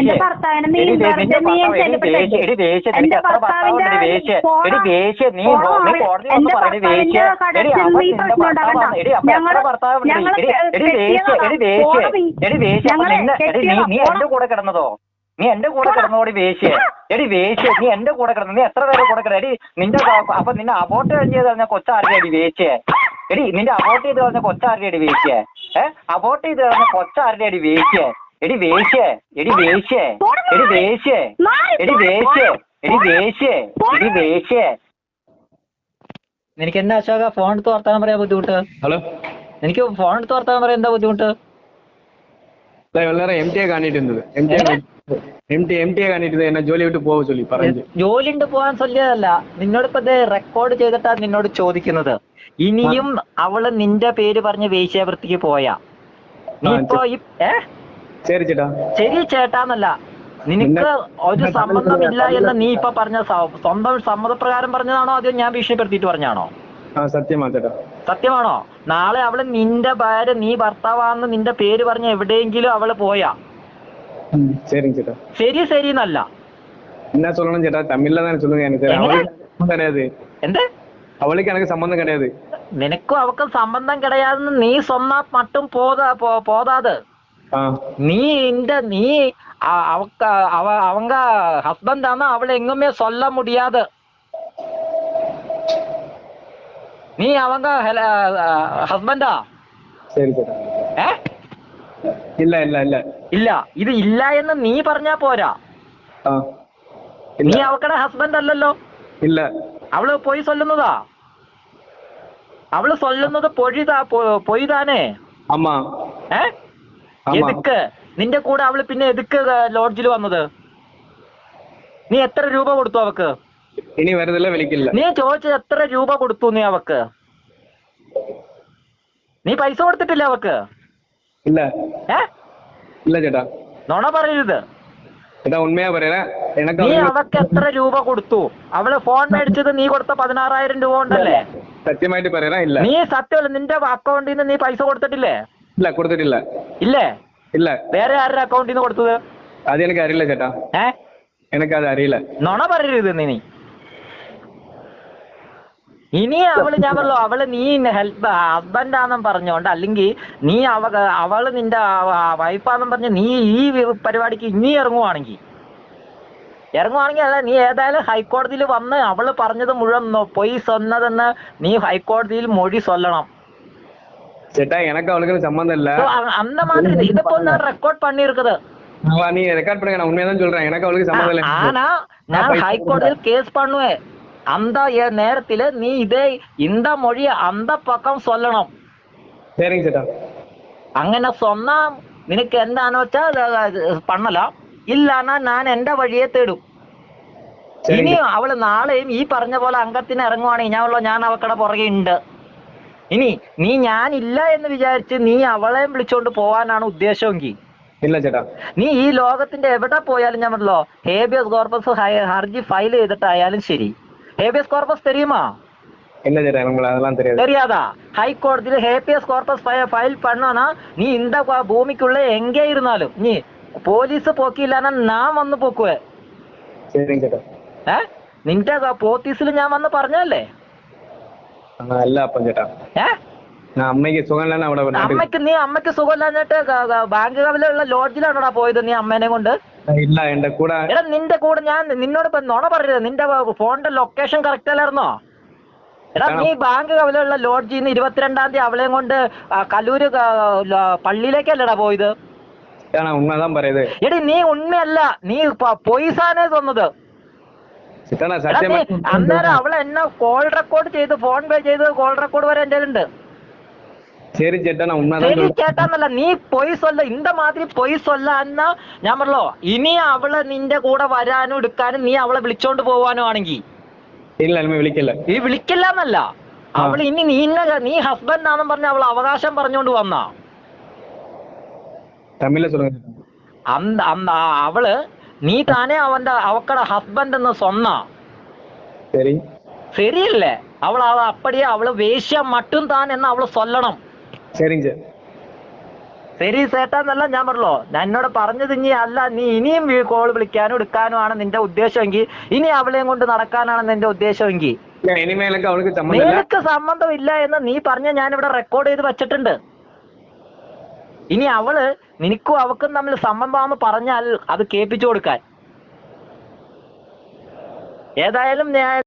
എന്റെ ഭർത്താവിനെ നീ എന്റെ ഭർത്താവിന്റെ കടത്തിൽ നീ പ്രശ്നം ഞങ്ങൾ ഞങ്ങൾ കൂടെ കിടന്നതോ? നീ എന്റെ കൂടെ കിടന്നോടി വേശ്യ എടി വേശ്യ നീ എന്റെ കൂടെ കിടന്നു നീ എത്ര പേരെ കൂടെ കിടന്നു? എടി നിന്റെ അപ്പൊ നിന്നെ അബോർട്ട് കഴിഞ്ഞത് പറഞ്ഞ കൊച്ചാരുടെ അടി വേശ്യ എടി നിന്റെ അബോർട്ട് ചെയ്ത് പറഞ്ഞ കൊച്ചാരുടെ അടി വേശ്യ ഏഹ് അബോർട്ട് ചെയ്ത് പറഞ്ഞ കൊച്ചാരുടെ അടി വേശ്യ എടി വേശ്യേ എടി വേശ്യേ എടി വേശ്യേ എടി വേശ്യേ എടി വേശ്യേ എടി വേശ്യേ. നിനക്ക് എന്നാ അശോക ഫോൺ എടുത്ത് വർത്താനം പറയാ ബുദ്ധിമുട്ട്? ഹലോ? എനിക്ക് ഫോൺ എടുത്ത് വർത്താനം പറയാ എന്താ ബുദ്ധിമുട്ട്? വളരെ M T കാണിട്ടുണ്ട് M T M T M T കാണിട്ടുണ്ട് എന്നെ ജോലി വിട്ട് പോവാ ചൊല്ലി പറഞ്ഞു ജോലി ഉണ്ട് പോവാൻ ചൊല്ലിയതല്ല. നിന്നോട് റെക്കോർഡ് ചെയ്തിട്ടാ നിന്നോട് ചോദിക്കുന്നത്. ഇനിയും അവൾ നിന്റെ പേര് പറഞ്ഞ് വേശ്യാവൃത്തിക്ക് പോയാ. നീ ഇപ്പോ ഏഹ് ഏ சரி ചേട്ടാ ശരി ചേട്ടാന്നല്ല നിനക്ക് ഒരു പിന്നെ സമ്മതമില്ല എന്ന് നീ ഇപ്പൊ പറഞ്ഞ സ- സ്വന്തം സമ്മതപ്രകാരം പറഞ്ഞതാണോ അതോ ഞാൻ ഭീഷണിപ്പെടുത്തിയിട്ട് പറഞ്ഞാണോ ആ സത്യമാ ചേട്ടാ സത്യമാണോ നാളെ അവള് നിന്റെ ഭാര്യ നീ ഭർത്താവാന്ന് നിന്റെ പേര് പറഞ്ഞ് എവിടെയെങ്കിലും അവള് പോയാ ம் சரிங்க ചേട്ടാ ശരി ശരി എന്നല്ല என்ன சொல்லணும் ചേട്ടാ தமிழ்ல தானே சொல்லுங்க எனக்கு எங்க? அவளுக்கு சம்மந்தம் கிடையாது എന്ത് அவளுக்கு எனக்கு சம்மந்தம் கிடையாது നിനക്കും അവക്കും സംബന്ധം കിടയാതെന്ന് നീ സ്വന്തം മട്ടും പോതാ പോ- പോതാത് ஆ നീ இந்த നീ அ- அவக்க அவ அவங்க ஹஸ்பண்ட் ஆனா அவளை எங்குமே சொல்ல முடியாது நீ அவங்க ஹஸ்பண்டா சரி ചേട്ടാ ഏ இல்ல இல்ல இல்ல ഇല്ല ഇത് ഇല്ല എന്ന് നീ പറഞ്ഞാ പോരാ ആ നീ இல்ல അവക്കടെ ഹസ്ബൻഡ് അല്ലല്ലോ இல்ல അവള് പോയി ചൊല്ലുന്നതാ അവള് ചൊല്ലുന്നത് പൊഴിതാ പൊ- പൊയ് താനേ ஆமா ഏ ആമാ. എതുക്ക്? നിന്റെ കൂടെ അവൾ പിന്നെ എതുക്ക് ലോഡ്ജിൽ വന്നത്? നീ എത്ര രൂപ കൊടുത്തു അവക്ക്? ഇനി വരുന്നില്ല വിളിക്കില്ല. നീ ചോദിച്ചത് എത്ര രൂപ കൊടുത്തു നീ അവക്ക്? നീ പൈസ കൊടുത്തിട്ടില്ല അവക്ക്? ഇല്ല. ഏ? ഇല്ല ചേട്ടാ. നുണ പറയരുത്. ചേട്ടാ ഉണ്മയാ പറയണേ. എനക്ക് നീ അവക്ക് എത്ര രൂപ കൊടുത്തു? അവൾ ഫോൺ മേടിച്ചത് നീ കൊടുത്ത പതിനാറായിരം രൂപ ഉണ്ടല്ലേ? സത്യമായിട്ട് പറയണേ ഇല്ല. നീ സത്യമല്ല നിന്റെ അക്കൗണ്ടിൽ നിന്ന് നീ പൈസ കൊടുത്തിട്ടില്ലേ? ഇല്ല കൊടുത്തിട്ടില്ല. ഇല്ലേ? ഇല്ല. വേറെ ആരുടെ അക്കൗണ്ടിൽ നിന്ന് കൊടുത്തത്? അത് എനിക്ക് അറിയില്ല ചേട്ടാ. ഏ? എനിക്ക് അത് അറിയില്ല. നുണ പറയരുത് നീ ഇനി. അവൾ ഞാൻ പറഞ്ഞു അവൾ നീ ഹെൽപ്പ് ഹസ്ബൻഡാന്നും പറഞ്ഞോണ്ട് അല്ലെങ്കിൽ നീ അവ അവൾ നിന്റെ വൈഫാന്നും പറഞ്ഞ് നീ ഈ പരിപാടിക്ക് ഇനി ഇറങ്ങുവാണെങ്കിൽ ഇറങ്ങുവാണെങ്കിൽ അല്ല നീ ഏതായാലും ഹൈക്കോടതിയിൽ വന്ന് അവൾ പറഞ്ഞത് മുഴുവൻ പോയി സ്വന്നതെന്ന് നീ ഹൈക്കോടതിയിൽ മൊഴി ചൊല്ലണം ചേട്ടാ எனக்கு அவளுக்கு சம்மந்தம் இல்ல So, அ- அந்த மாதிரி ഇതിപ്പോ நான் ரெக்கார்ட் பண்ணிருக்குது அவ நீ ரெக்கார்ட் பண்ணுங்க நான் உண்மையா தான் சொல்றேன் எனக்கு அவளுக்கு சம்மந்தம் இல்ல ஆனா நான் ஹைகோர்ட்டில் கேஸ் பண்ணுவேன் அந்த ஏ- நேரத்துல நீ இதே இந்த மொழி அந்த பக்கம் சொல்லணும் சரிங்க ചേട്ടാ അങ്ങനെ சொன்னா നിനക്ക് എന്താന്ന് വെച്ചാ അത് അത് பண்ணலாம் ഇല്ലാന്നാ ഞാൻ എന്റെ വഴിയെ തേടും ഇനി சரிங்க അവള് നാളെയും ഈ പറഞ്ഞ പോലെ അംഗത്തിന് ഇറങ്ങുവാണെങ്കിൽ ഞാൻ ഉള്ള ഞാൻ അവക്കടെ പുറകെ ഉണ്ട് ഇനി നീ ഞാനില്ല എന്ന് വിചാരിച്ച് നീ അവളെ വിളിച്ചോണ്ട് പോവാനാണ് ഉദ്ദേശമെങ്കിൽ இல்ல ചേട്ടാ നീ ഈ ലോകത്തിന്റെ എവിടെ പോയാലും ഞാൻ പറഞ്ഞല്ലോ ഹേബിയസ് കോർപ്പസ് ഹർജി ഫയൽ ചെയ്തിട്ടായാലും ശരി ഹേബിയസ് കോർപ്പസ് തെരിയുമാ இல்ல ചേട്ടാ നമുക്ക് அதெல்லாம் தெரியாது தெரியாதா ஹைகோர்ட்டில ஹேபியஸ் கார்பஸ் ஃபைல் பண்ணனா நீ இந்த ப- பூமிக்குள்ள எங்கே இருந்தாலும் நீ പോലീസ് പോക്കിയില്ലാന്നാ ഞാൻ വന്ന് പോക്കുവേ சரிங்க ചേട്ടാ ഏ നിന്റെ പോത്തീസിൽ ഞാൻ വന്ന് പറഞ്ഞല്ലേ ആ, അല്ല അപ്പം ചേട്ടാ. ഏ? അമ്മയ്ക്ക് സുഖം അവിടെ നാട്ടിൽ അമ്മയ്ക്ക് നീ അമ്മയ്ക്ക് സുഖമില്ലാഞ്ഞിട്ട് ഗ- ഗ- ലോഡ്ജിലാണോടാ പോയത് നീ അമ്മേനെ കൊണ്ട്? ഇല്ല എന്റെ കൂടെ എടാ നിന്റെ കൂടെ ഞാൻ നിന്നോട് ഇപ്പൊ നുണ പറയരുത്. നിന്റെ ഫോണിന്റെ ലൊക്കേഷൻ കറക്റ്റ് അല്ലായിരുന്നോ? എടാ നീ ബാങ്ക് കവലുള്ള ലോഡ്ജിൽ നിന്ന് ഇരുപത്തിരണ്ടാം തീയതി അവളെയും കൊണ്ട് ആ, കലൂര് ക- ല- പള്ളിയിലേക്കല്ലടാ പോയത്? എടി നീ ഉണ്മയല്ല. നീ പ- പൊയ്സാനേ തന്നത് ചേട്ടാ ഞാൻ എടാ നീ സത്യം അന്നേരം അവൾ എന്നെ കോൾ റെക്കോർഡ് ചെയ്ത് ഫോൺ പേ ചെയ്ത് കോൾ റെക്കോർഡ് വരെ എന്റെ ഉണ്ട് சரி சேட்டா நான் നീ പോയി சொல்ல இந்த மாதிரி പോയി சொல்லாന്ന ഞാൻ പറഞ്ഞല്ലോ ഇനി അവൾ നിന്റെ കൂടെ വരാനും എടുക്കാനും നീ അവളെ വിളിച്ചോണ്ട് പോവാനോ ആണെങ്കിൽ വിളിക്കില്ല. ഈ വിളിക്കില്ല എന്നല്ല അവൾ ഇനി നീ നീ ഹസ്ബൻഡ് ആണെന്ന് പറഞ്ഞ അവൾ അവകാശം പറഞ്ഞോണ്ട് വന്നാ. അവൾ നീ தானே അവന്റെ അവക്കടെ ഹസ്ബൻഡ് എന്ന് സ്വന്ന? ശരിയല്ലേ? അവൾ അപ്പടിയെ അവൾ அவளை മട്ടും താൻ എന്ന് അവൾ സ്വല്ലണം ശരി സേട്ടാന്നല്ല ഞാൻ പറഞ്ഞല്ലോ. ഞാൻ എന്നോട് പറഞ്ഞത് ഇനി അല്ല നീ ഇനിയും കോൾ വിളിക്കാനും എടുക്കാനും ആണ് നിന്റെ ഉദ്ദേശമെങ്കിൽ ഇനി അവളെയും കൊണ്ട് നടക്കാനാണ് നിന്റെ ഉദ്ദേശമെങ്കിൽ. നിനക്ക് സംബന്ധമില്ല എന്ന് നീ പറഞ്ഞ ഞാൻ ഇവിടെ റെക്കോർഡ് ചെയ്ത് വെച്ചിട്ടുണ്ട്. ഇനി അവൾ നിനക്കും അവക്കും തമ്മിൽ സംബന്ധമാണെന്ന് പറഞ്ഞാൽ അത് കേൾപ്പിച്ചു കൊടുക്കാൻ. ഏതായാലും ഞാൻ